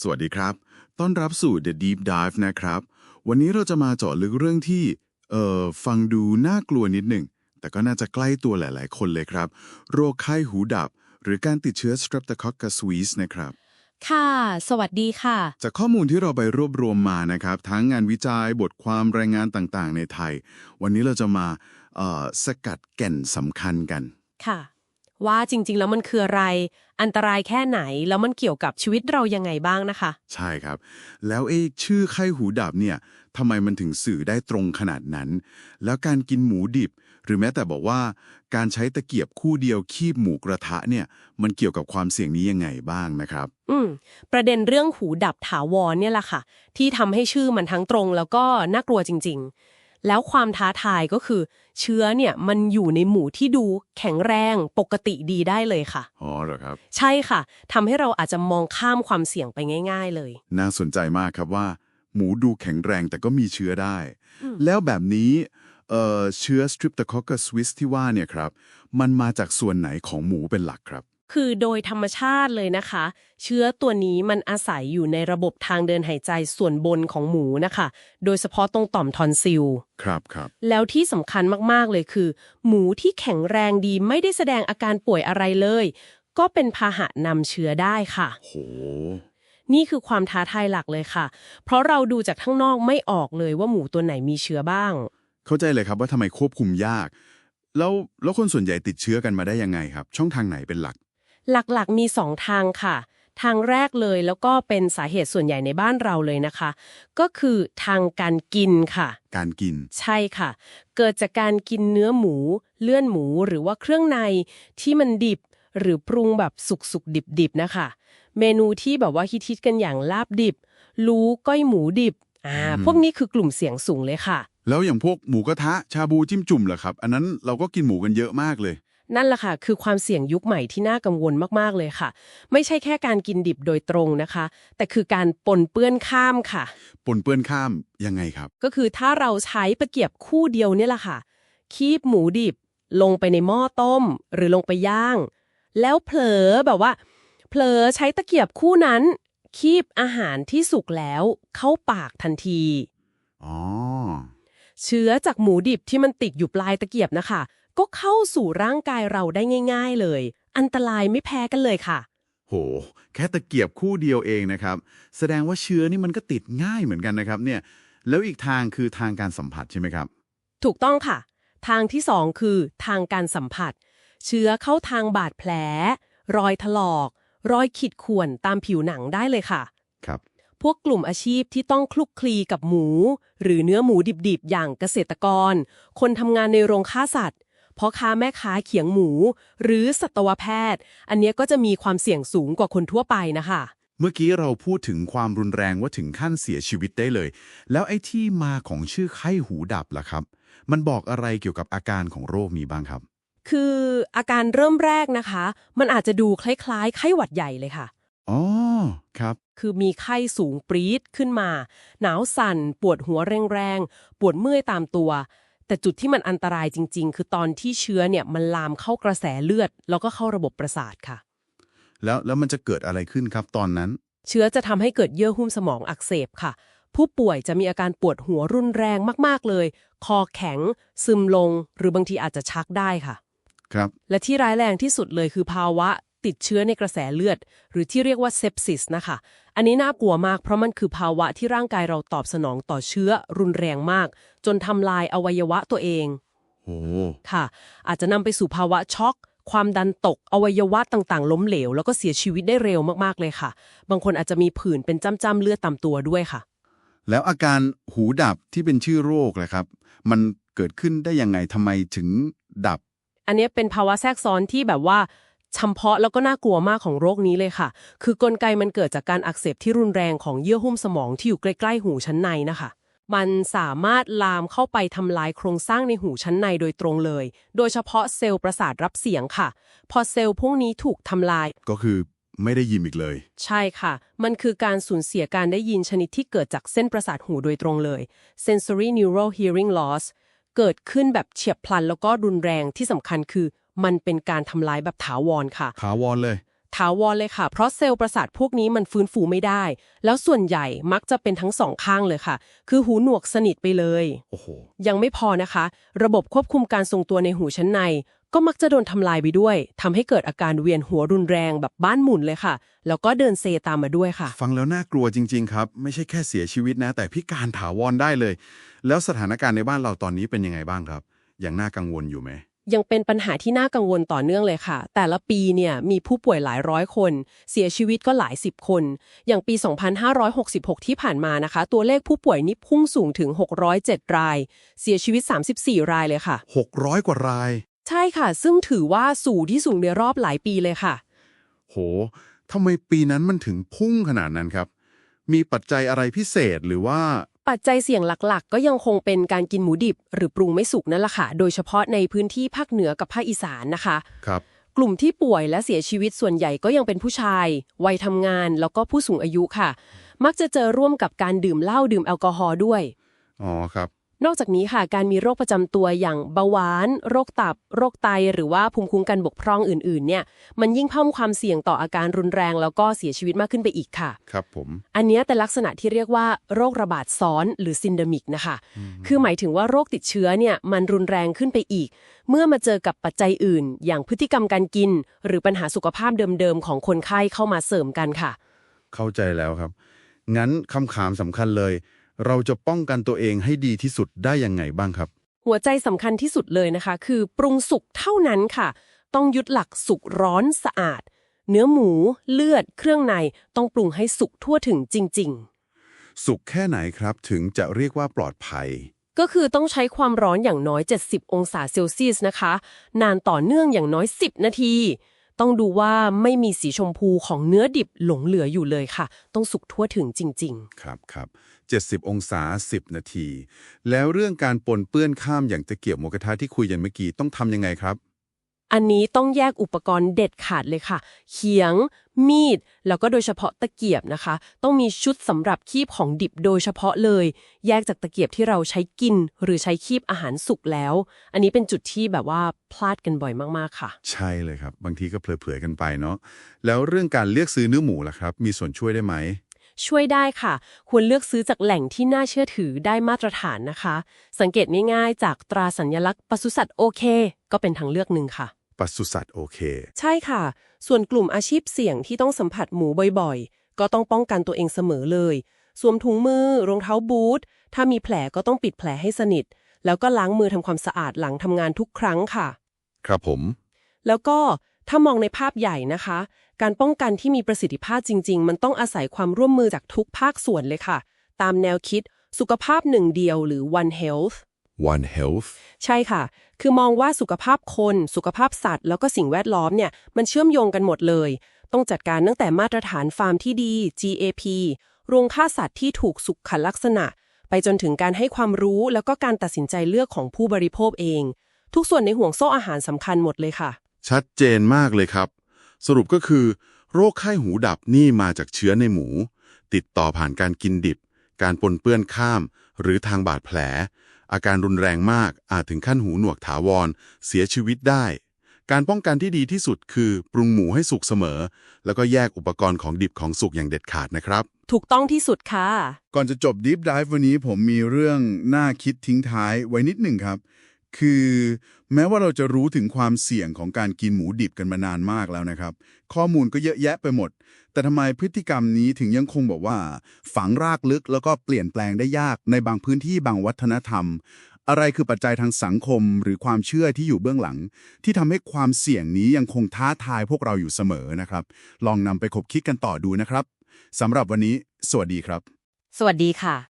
สวัสดีครับ ต้อนรับสู่ The Deep Dive นะครับ วันนี้เราจะมาเจาะลึกเรื่องที่เอ่อฟังดูน่ากลัวนิดหนึ่ง แต่ก็น่าจะใกล้ตัวหลาย ๆ คนเลยครับ โรคไข้หูดับ หรือการติดเชื้อ Streptococcus suis นะครับ ค่ะ สวัสดีค่ะ จากข้อมูลที่เราไปรวบรวมมานะครับ ทั้งงานวิจัยบทความรายงานต่าง ๆ ในไทย วันนี้เราจะมาเอ่อสกัดแก่นสำคัญกัน ค่ะ ว่าจริง ๆ แล้วมันคืออะไร อันตรายแค่ไหน แล้วมันเกี่ยวกับชีวิตเรายังไงบ้างนะคะ ใช่ครับ แล้วไอ้ชื่อไข้หูดับเนี่ยทำไมมันถึงสื่อได้ตรงขนาดนั้น แล้วการกินหมูดิบ หรือแม้แต่บอกว่า การใช้ตะเกียบคู่เดียวคีบหมูกระทะเนี่ย มันเกี่ยวกับความเสี่ยงนี้ยังไงบ้างนะครับ อืม ประเด็นเรื่องหูดับถาวรเนี่ยแหละค่ะ ที่ทำให้ชื่อมันทั้งตรงแล้วก็น่ากลัวจริง ๆ แล้วความท้าทายก็คือ เชื้อเนี่ยมันอยู่ในหมูที่ดูแข็งแรงปกติดีได้เลยค่ะ อ๋อเหรอครับ ใช่ค่ะทำให้เราอาจจะมองข้ามความเสี่ยงไปง่าย ๆ เลย น่าสนใจมากครับว่า หมูดูแข็งแรงแต่ก็มีเชื้อได้อืมแล้วแบบนี้เอ่อเชื้อ Streptococcus suis ที่ว่าเนี่ยครับ มันมาจากส่วนไหนของหมูเป็นหลักครับ คือโดยธรรมชาติเลยนะคะ เชื้อตัวนี้มันอาศัยอยู่ในระบบทางเดินหายใจส่วนบนของหมูนะคะ โดยเฉพาะตรงต่อมทอนซิล ครับครับ แล้วที่สำคัญมากๆเลยคือ หมูที่แข็งแรงดีไม่ได้แสดงอาการป่วยอะไรเลย ก็เป็นพาหะนำเชื้อได้ค่ะ โห นี่คือความท้าทายหลักเลยค่ะ เพราะเราดูจากข้างนอกไม่ออกเลยว่าหมูตัวไหนมีเชื้อบ้าง เข้าใจเลยครับว่าทำไมควบคุมยาก แล้วแล้วคนส่วนใหญ่ติดเชื้อกันมาได้ยังไงครับ ช่องทางไหนเป็นหลัก หลักๆมีสองทางค่ะ ทางแรกเลยแล้วก็เป็นสาเหตุส่วนใหญ่ในบ้านเราเลยนะคะ ก็คือทางการกินค่ะ การกิน ใช่ค่ะ เกิดจากการกินเนื้อหมู เลื่อนหมูหรือว่าเครื่องในที่มันดิบหรือปรุงแบบสุกๆ ดิบๆ นะคะ เมนูที่แบบว่าฮิตๆกันอย่างลาบดิบลูก้อยหมูดิบอ่าอืมพวกนี้คือกลุ่มเสี่ยงสูงเลยค่ะ แล้วอย่างพวกหมูกระทะชาบูจิ้มจุ่มเหรอครับ อันนั้นเราก็กินหมูกันเยอะมากเลย นั่นแหละค่ะ คือความเสี่ยงยุคใหม่ที่น่ากังวลมากๆเลยค่ะ ไม่ใช่แค่การกินดิบโดยตรงนะคะ แต่คือการปนเปื้อนข้ามค่ะ ปนเปื้อนข้ามยังไงครับ ก็คือถ้าเราใช้ตะเกียบคู่เดียวเนี่ยแหละค่ะ คีบหมูดิบ ลงไปในหม้อต้ม หรือลงไปย่าง แล้วเผลอแบบว่า เผลอใช้ตะเกียบคู่นั้น คีบอาหารที่สุกแล้วเข้าปากทันทีอ๋อเชื้อจากหมูดิบที่มันติดอยู่ปลายตะเกียบนะคะ ก็เข้าสู่ร่างกายเราได้ง่าย ๆเลย อันตรายไม่แพ้กันเลยค่ะ โห แค่ตะเกียบคู่เดียวเองนะครับ แสดงว่าเชื้อนี่มันก็ติดง่ายเหมือนกันนะครับเนี่ย แล้วอีกทางคือทางการสัมผัสใช่ไหมครับ ถูกต้องค่ะ ทางที่สองคือทางการสัมผัส เชื้อเข้าทางบาดแผล รอยถลอก รอยขีดข่วนตามผิวหนังได้เลยค่ะครับพวกกลุ่มอาชีพที่ต้องคลุกคลีกับหมู หรือเนื้อหมูดิบๆ อย่างเกษตรกร คนทำงานในโรงฆ่าสัตว์ พ่อค้าแม่ค้าเขียงหมู หรือสัตวแพทย์ อันเนี้ยก็จะมีความเสี่ยงสูงกว่าคนทั่วไปนะคะ เมื่อกี้เราพูดถึงความรุนแรงว่าถึงขั้นเสียชีวิตได้เลย แล้วไอ้ที่มาของชื่อไข้หูดับล่ะครับ มันบอกอะไรเกี่ยวกับอาการของโรคนี้บ้างครับ คืออาการเริ่มแรกนะคะ มันอาจจะดูคล้ายๆ ไข้หวัดใหญ่เลยค่ะ อ๋อ ครับ คือมีไข้สูงปรี๊ดขึ้นมา หนาวสั่น ปวดหัวแรงๆ ปวดเมื่อยตามตัว แต่จุดที่มันอันตรายจริง ๆ คือตอนที่เชื้อเนี่ยมันลามเข้ากระแสเลือด แล้วก็เข้าระบบประสาทค่ะ แล้วแล้วมันจะเกิดอะไรขึ้นครับตอนนั้น เชื้อจะทำให้เกิดเยื่อหุ้มสมองอักเสบค่ะ ผู้ป่วยจะมีอาการปวดหัวรุนแรงมากๆเลย คอแข็ง ซึมลง หรือบางทีอาจจะชักได้ค่ะ ครับ และที่ร้ายแรงที่สุดเลยคือภาวะ ติดเชื้อในกระแสเลือด หรือที่เรียกว่าเซปซิสนะคะ อันนี้น่ากลัวมากเพราะมันคือภาวะที่ร่างกายเราตอบสนองต่อเชื้อรุนแรงมาก จนทำลายอวัยวะตัวเองโอ้ค่ะ อาจจะนำไปสู่ภาวะช็อก ความดันตก อวัยวะต่างๆ ล้มเหลว แล้วก็เสียชีวิตได้เร็วมากๆเลยค่ะ บางคนอาจจะมีผื่นเป็นจ้ำๆเลือดตามตัวด้วยค่ะ แล้วอาการหูดับที่เป็นชื่อโรคล่ะครับ มันเกิดขึ้นได้ยังไงทำไมถึงดับ อันนี้เป็นภาวะแทรกซ้อนที่แบบว่า เฉพาะแล้วก็น่ากลัวมากของโรคนี้เลยค่ะ คือกลไกมันเกิดจากการอักเสบที่รุนแรงของเยื่อหุ้มสมองที่อยู่ใกล้ๆหูชั้นในนะคะ มันสามารถลามเข้าไปทำลายโครงสร้างในหูชั้นในโดยตรงเลย โดยเฉพาะเซลล์ประสาทรับเสียงค่ะ พอเซลล์พวกนี้ถูกทำลาย ก็คือไม่ได้ยินอีกเลย ใช่ค่ะ มันคือการสูญเสียการได้ยินชนิดที่เกิดจากเส้นประสาทหูโดยตรงเลย sensory neural hearing loss เกิดขึ้นแบบเฉียบพลันแล้วก็รุนแรงที่สำคัญคือ มันเป็นการทำลายแบบถาวรค่ะขาวรเลย ถาวรเลยค่ะ เพราะเซลล์ประสาทพวกนี้มันฟื้นฟูไม่ได้ แล้วส่วนใหญ่มักจะเป็นทั้งสองข้างเลยค่ะ คือหูหนวกสนิทไปเลย โอ้โห ยังไม่พอนะคะ ระบบควบคุมการทรงตัวในหูชั้นใน ก็มักจะโดนทำลายไปด้วยทำให้เกิดอาการเวียนหัวรุนแรงแบบบ้านหมุนเลยค่ะ แล้วก็เดินเซตามมาด้วยค่ะ ฟังแล้วน่ากลัวจริง ๆ ครับ ไม่ใช่แค่เสียชีวิตนะ แต่พิการถาวรได้เลย แล้วสถานการณ์ในบ้านเราตอนนี้เป็นยังไงบ้างครับ ยังน่ากังวลอยู่ไหม ยังเป็นปัญหาที่น่ากังวลต่อเนื่องเลยค่ะ แต่ละปีเนี่ยมีผู้ป่วยหลายร้อยคน เสียชีวิตก็หลายสิบคน อย่างปี 2566 ที่ผ่านมานะคะ ตัวเลขผู้ป่วยนี่พุ่งสูงถึง 607 ราย เสียชีวิต 34 รายเลยค่ะ 600 กว่าราย ใช่ค่ะ ซึ่งถือว่าสูงที่สูงในรอบหลายปีเลยค่ะ โหทำไมปีนั้นมันถึงพุ่งขนาดนั้นครับ มีปัจจัยอะไรพิเศษหรือว่า ปัจจัยเสี่ยงหลักๆ ก็ยังคงเป็นการกินหมูดิบ หรือปรุงไม่สุกนั่นแหละค่ะ โดยเฉพาะในพื้นที่ภาคเหนือกับภาคอีสานนะคะ ครับ กลุ่มที่ป่วยและเสียชีวิตส่วนใหญ่ก็ยังเป็นผู้ชาย วัยทำงาน แล้วก็ผู้สูงอายุค่ะ มักจะเจอร่วมกับการดื่มเหล้าดื่มแอลกอฮอล์ด้วย อ๋อครับ นอกจากนี้ค่ะการมีโรคประจำตัวอย่างเบาหวาน โรคตับ โรคไต หรือว่าภูมิคุ้มกันบกพร่องอื่นๆเนี่ยมันยิ่งเพิ่มความเสี่ยงต่ออาการรุนแรง แล้วก็เสียชีวิตมากขึ้นไปอีกค่ะ ครับผม อันนี้ยเป็นลักษณะที่เรียกว่าโรคระบาดซ้อนหรือซินเดมิกนะคะ คือหมายถึงว่าโรคติดเชื้อเนี่ยมันรุนแรงขึ้นไปอีก เมื่อมาเจอกับปัจจัยอื่น อย่างพฤติกรรมการกิน หรือปัญหาสุขภาพเดิมๆของคนไข้เข้ามาเสริมกันค่ะ เข้าใจแล้วครับงั้นคำถามสำคัญเลย เราจะป้องกันตัวเองให้ดีที่สุดได้ยังไงบ้างครับ หัวใจสำคัญที่สุดเลยนะคะ คือปรุงสุกเท่านั้นค่ะ ต้องยึดหลักสุกร้อนสะอาด เนื้อหมู เลือด เครื่องในต้องปรุงให้สุกทั่วถึงจริง ๆ สุขแค่ไหนครับถึงจะเรียกว่าปลอดภัย ก็คือต้องใช้ความร้อนอย่างน้อย 70 องศาเซลเซียสนะคะ นานต่อเนื่องอย่างน้อย 10 นาที ต้องดูว่าไม่มีสีชมพูของเนื้อดิบหลงเหลืออยู่เลยค่ะ ต้องสุกทั่วถึงจริง ครับครับ 70 องศา 10 นาที แล้วเรื่องการปนเปื้อนข้ามอย่างตะเกียบหมูกระทะที่คุยกันเมื่อกี้ต้องทำยังไงครับ อันนี้ต้องแยกอุปกรณ์เด็ดขาดเลยค่ะ เขียง มีด แล้วก็โดยเฉพาะตะเกียบนะคะ ต้องมีชุดสำหรับคีบของดิบโดยเฉพาะเลย แยกจากตะเกียบที่เราใช้กิน หรือใช้คีบอาหารสุกแล้ว อันนี้เป็นจุดที่แบบว่าพลาดกันบ่อยมากๆค่ะ ใช่เลยครับ บางทีก็เผลอๆกันไปเนาะแล้วเรื่องการเลือกซื้อเนื้อหมูล่ะครับ มีส่วนช่วยได้ไหมช่วยได้ค่ะ ควรเลือกซื้อจากแหล่งที่น่าเชื่อถือได้มาตรฐานนะคะ สังเกตง่ายๆ จากตราสัญลักษณ์ปศุสัตว์โอเค ก็เป็นทางเลือกหนึ่งค่ะ ปศุสัตว์โอเค ใช่ค่ะ ส่วนกลุ่มอาชีพเสี่ยงที่ต้องสัมผัสหมูบ่อยๆ ก็ต้องป้องกันตัวเองเสมอเลย สวมถุงมือ รองเท้าบูท ถ้ามีแผลก็ต้องปิดแผลให้สนิท แล้วก็ล้างมือทำความสะอาดหลังทำงานทุกครั้งค่ะ ครับผม แล้วก็ถ้ามองในภาพใหญ่นะคะ การป้องกันที่มีประสิทธิภาพจริง ๆ มันต้องอาศัยความร่วมมือจากทุกภาคส่วนเลยค่ะ ตามแนวคิดสุขภาพหนึ่งเดียวหรือ One Health One Health ใช่ค่ะ คือมองว่าสุขภาพคน สุขภาพสัตว์ แล้วก็สิ่งแวดล้อมเนี่ย มันเชื่อมโยงกันหมดเลย ต้องจัดการตั้งแต่มาตรฐานฟาร์มที่ดี GAP โรงฆ่าสัตว์ที่ถูกสุขลักษณะ ไปจนถึงการให้ความรู้แล้วก็การตัดสินใจเลือกของผู้บริโภคเอง ทุกส่วนในห่วงโซ่อาหารสำคัญหมดเลยค่ะ ชัดเจนมากเลยครับ สรุปก็คือ โรคไข้หูดับนี่มาจากเชื้อในหมู ติดต่อผ่านการกินดิบ การปนเปื้อนข้าม หรือทางบาดแผล อาการรุนแรงมากอาจถึงขั้นหูหนวกถาวร เสียชีวิตได้ การป้องกันที่ดีที่สุดคือปรุงหมูให้สุกเสมอ แล้วก็แยกอุปกรณ์ของดิบของสุกอย่างเด็ดขาดนะครับ ถูกต้องที่สุดค่ะ ก่อนจะจบ Deep Dive วันนี้ผมมีเรื่องน่าคิดทิ้งท้ายไว้นิดหนึ่งครับ คือแม้ว่าเราจะรู้ถึงความเสี่ยงของการกินหมูดิบกันมานานมากแล้วนะครับ ข้อมูลก็เยอะแยะไปหมด แต่ทำไมพฤติกรรมนี้ถึงยังคงบอกว่า ฝังรากลึกแล้วก็เปลี่ยนแปลงได้ยากในบางพื้นที่บางวัฒนธรรม อะไรคือปัจจัยทางสังคมหรือความเชื่อที่อยู่เบื้องหลัง ที่ทำให้ความเสี่ยงนี้ยังคงท้าทายพวกเราอยู่เสมอนะครับ ลองนำไปคบคิดกันต่อดูนะครับสำหรับวันนี้ สวัสดีครับ สวัสดีค่ะ